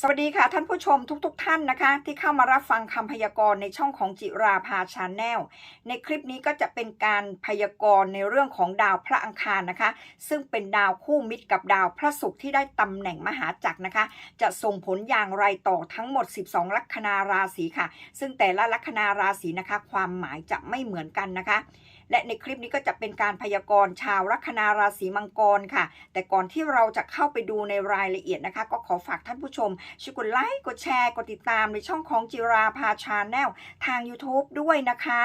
สวัสดีค่ะท่านผู้ชมทุกๆทท่านนะคะ ที่เข้ามารับฟังคำพยากรณ์ในช่องของจิราภาชาแนลในคลิปนี้ก็จะเป็นการพยากรณ์ในเรื่องของดาวพระอังคารนะคะ ซึ่งเป็นดาวคู่มิตรกับดาวพระศุกร์ที่ได้ตำแหน่งมหาจักรนะคะ จะส่งผลอย่างไรต่อทั้งหมด 12 ลัคนาราศีค่ะ ซึ่งแต่ละลัคนาราศีนะคะ ความหมายจะไม่เหมือนกันนะคะ และในคลิปนี้ก็จะเป็นการพยากรณ์ชาวลัคนาราศีมังกรค่ะ แต่ก่อนที่เราจะเข้าไปดูในรายละเอียดนะคะ ก็ขอฝากท่านผู้ชมช่วยกดไลค์กดแชร์กดติดตามในช่องของจิราภาชาแนลทาง YouTube ด้วยนะคะ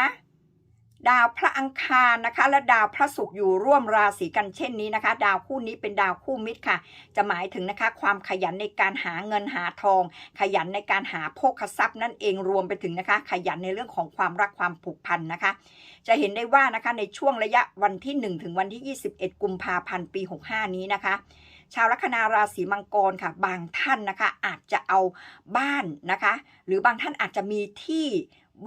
ดาวพระอังคารนะคะ และดาวพระศุกร์อยู่ร่วมราศีกันเช่นนี้นะคะ ดาวคู่นี้เป็นดาวคู่มิตรค่ะ จะหมายถึงนะคะความขยันในการหาเงินหาทอง ขยันในการหาโภคทรัพย์นั่นเองรวมไปถึงนะคะ ขยันในเรื่องของความรักความผูกพันนะคะ จะเห็นได้ว่านะคะในช่วงระยะวันที่ 1 ถึงวันที่ 21 กุมภาพันธ์ปี 65 นี้นะคะชาวลัคนาราศีมังกรค่ะ บางท่านนะคะอาจจะเอาบ้านนะคะ หรือบางท่านอาจจะมีที่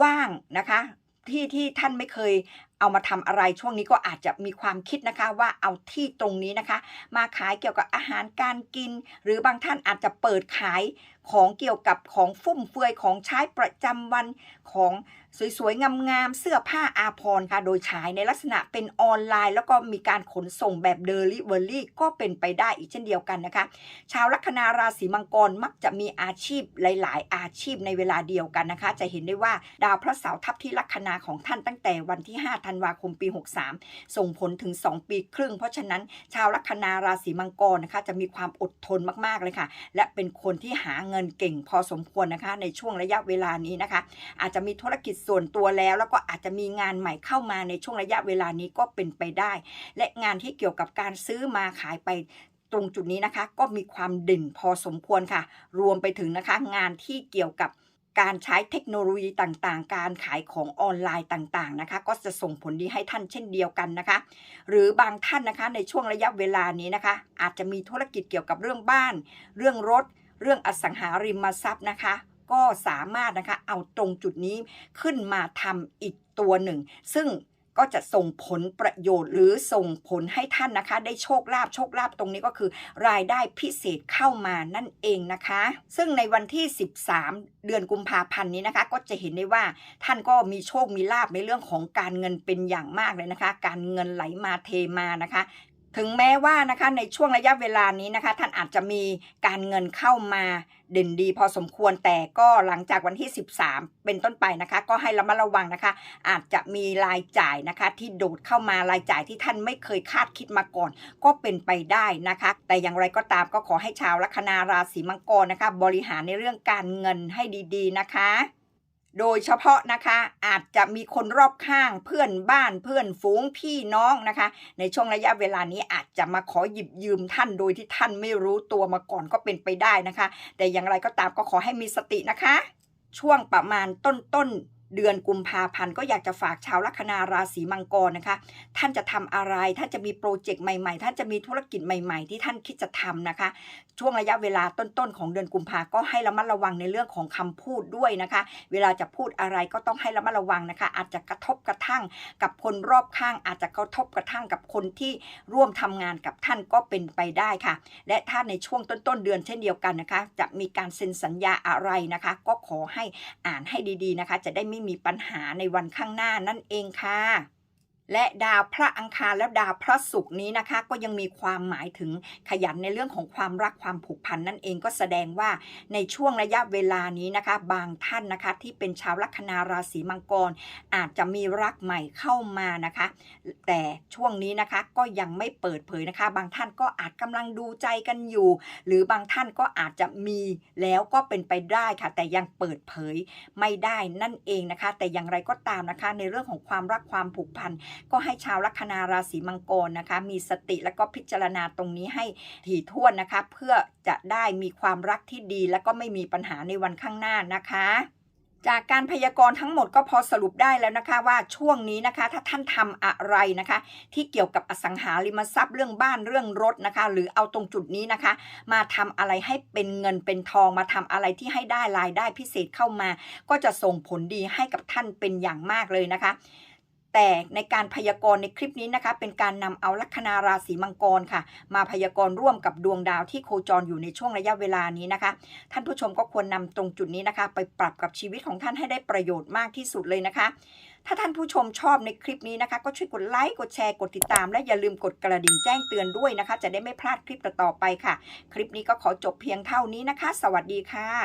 ว่างนะคะ ที่ที่ท่านไม่เคย เอามาทำอะไรช่วงนี้ก็อาจจะมีความคิดนะคะว่าเอาที่ตรงนี้นะคะ มาขายเกี่ยวกับอาหารการกิน หรือบางท่านอาจจะเปิดขายของเกี่ยวกับของฟุ่มเฟือยของใช้ประจำวันของสวยๆ งามๆ เสื้อผ้าอาภรณ์ค่ะ โดยฉายในลักษณะเป็นออนไลน์ แล้วก็มีการขนส่งแบบเดลิเวอรี่ก็เป็นไปได้อีกเช่นเดียวกันนะคะ ชาวลัคนาราศีมังกรมักจะมีอาชีพหลาย ๆ อาชีพในเวลาเดียวกันนะคะ จะเห็นได้ว่าดาวพระเสาร์ทับที่ลัคนาของท่านตั้งแต่วันที่5ธันวาคมปี 63 ส่งผลถึง 2 ปีครึ่ง เพราะฉะนั้นชาวลัคนาราศีมังกรนะคะจะมีความอดทนมากๆเลยค่ะ และเป็นคนที่หาเงินเก่งพอสมควรนะคะ ในช่วงระยะเวลานี้นะคะ อาจจะมีธุรกิจส่วนตัวแล้ว แล้วก็อาจจะมีงานใหม่เข้ามาในช่วงระยะเวลานี้ก็เป็นไปได้ และงานที่เกี่ยวกับการซื้อมาขายไปตรงจุดนี้นะคะ ก็มีความเด่นพอสมควรค่ะ รวมไปถึงนะคะงานที่เกี่ยวกับ การใช้เทคโนโลยีต่างๆ การขายของออนไลน์ต่างๆนะคะ ก็จะส่งผลดีให้ท่านเช่นเดียวกันนะคะ หรือบางท่านนะคะในช่วงระยะเวลานี้นะคะ อาจจะมีธุรกิจเกี่ยวกับเรื่องบ้าน เรื่องรถ เรื่องอสังหาริมทรัพย์นะคะ ก็สามารถนะคะเอาตรงจุดนี้ขึ้นมาทำอีกตัวหนึ่ง ซึ่ง ก็จะส่งผลประโยชน์หรือส่งผลให้ท่านนะคะ ได้โชคลาภโชคลาภตรงนี้ก็คือ รายได้พิเศษเข้ามานั่นเองนะคะ ซึ่งในวันที่ 13 เดือนกุมภาพันธ์นี้นะคะ ก็จะเห็นได้ว่าท่านก็มีโชคมีลาภในเรื่องของการเงินเป็นอย่างมากเลยนะคะ การเงินไหลมาเทมานะคะ ถึงแม้ว่านะคะในช่วงระยะเวลานี้นะคะ ท่านอาจจะมีการเงินเข้ามาเด่นดีพอสมควรแต่ก็หลังจากวันที่ 13 เป็นต้นไปนะคะ ก็ให้ระมัดระวังนะคะ อาจจะมีรายจ่ายนะคะ ที่โดดเข้ามารายจ่ายที่ท่านไม่เคยคาดคิดมาก่อน ก็เป็นไปได้นะคะ แต่อย่างไรก็ตามก็ขอให้ชาวลัคนาราศีมังกรนะคะ บริหารในเรื่องการเงินให้ดี ๆ นะคะ โดยเฉพาะนะคะอาจจะมีคนรอบข้างเพื่อนบ้านเพื่อนฝูงพี่น้องนะคะ ในช่วงระยะเวลานี้อาจจะมาขอหยิบยืมท่านโดยที่ท่านไม่รู้ตัวมาก่อนก็เป็นไปได้นะคะ แต่อย่างไรก็ตามก็ขอให้มีสตินะคะ ช่วงประมาณต้นต้น เดือนกุมภาพันธ์ก็อยากจะฝากชาวลัคนาราศีมังกรนะคะ ท่านจะทำอะไร ท่านจะมีโปรเจกต์ใหม่ๆ ท่านจะมีธุรกิจใหม่ๆ ที่ท่านคิดจะทำนะคะ ช่วงระยะเวลาต้นๆของเดือนกุมภาก็ให้ระมัดระวังในเรื่องของคำพูดด้วยนะคะ เวลาจะพูดอะไรก็ต้องให้ระมัดระวังนะคะ อาจจะกระทบกระทั่งกับคนรอบข้าง อาจจะกระทบกระทั่งกับคนที่ร่วมทำงานกับท่านก็เป็นไปได้ค่ะ และถ้าในช่วงต้นๆเดือนเช่นเดียวกันนะคะ จะมีการเซ็นสัญญาอะไรนะคะ ก็ขอให้อ่านให้ดีๆนะคะ จะได้ไม่มีปัญหาในวันข้างหน้านั่นเองค่ะ และดาวพระอังคารและดาวพระศุกร์นี้นะคะ ก็ยังมีความหมายถึงขยันในเรื่องของความรักความผูกพันนั่นเองก็แสดงว่าในช่วงระยะเวลานี้นะคะ บางท่านนะคะที่เป็นชาวลัคนาราศีมังกร อาจจะมีรักใหม่เข้ามานะคะ แต่ช่วงนี้นะคะก็ยังไม่เปิดเผยนะคะ บางท่านก็อาจกำลังดูใจกันอยู่ หรือบางท่านก็อาจจะมีแล้วก็เป็นไปได้ค่ะ แต่ยังเปิดเผยไม่ได้นั่นเองนะคะ แต่อย่างไรก็ตามนะคะ ในเรื่องของความรักความผูกพันก็ให้ชาวลัคนาราศีมังกรนะคะ มีสติและก็พิจารณาตรงนี้ให้ถี่ถ้วนนะคะ เพื่อจะได้มีความรักที่ดี และก็ไม่มีปัญหาในวันข้างหน้านะคะจากการพยากรณ์ทั้งหมดก็พอสรุปได้แล้วนะคะว่าช่วงนี้นะคะ ถ้าท่านทำอะไรนะคะ ที่เกี่ยวกับอสังหาริมทรัพย์เรื่องบ้านเรื่องรถนะคะ หรือเอาตรงจุดนี้นะคะ มาทำอะไรให้เป็นเงินเป็นทองมาทำอะไรที่ให้ได้รายได้พิเศษเข้ามา ก็จะส่งผลดีให้กับท่านเป็นอย่างมากเลยนะคะ แต่ในการพยากรณ์ในคลิปนี้นะคะ เป็นการนำเอาลัคนาราศีมังกรค่ะ มาพยากรณ์ร่วมกับดวงดาวที่โคจรอยู่ในช่วงระยะเวลานี้นะคะ ท่านผู้ชมก็ควรนำตรงจุดนี้นะคะ ไปปรับกับชีวิตของท่านให้ได้ประโยชน์มากที่สุดเลยนะคะ ถ้าท่านผู้ชมชอบในคลิปนี้นะคะ ก็ช่วยกดไลค์กดแชร์กดติดตาม และอย่าลืมกดกระดิ่งแจ้งเตือนด้วยนะคะ จะได้ไม่พลาดคลิปต่อๆไปค่ะ คลิปนี้ก็ขอจบเพียงเท่านี้นะคะ สวัสดีค่ะ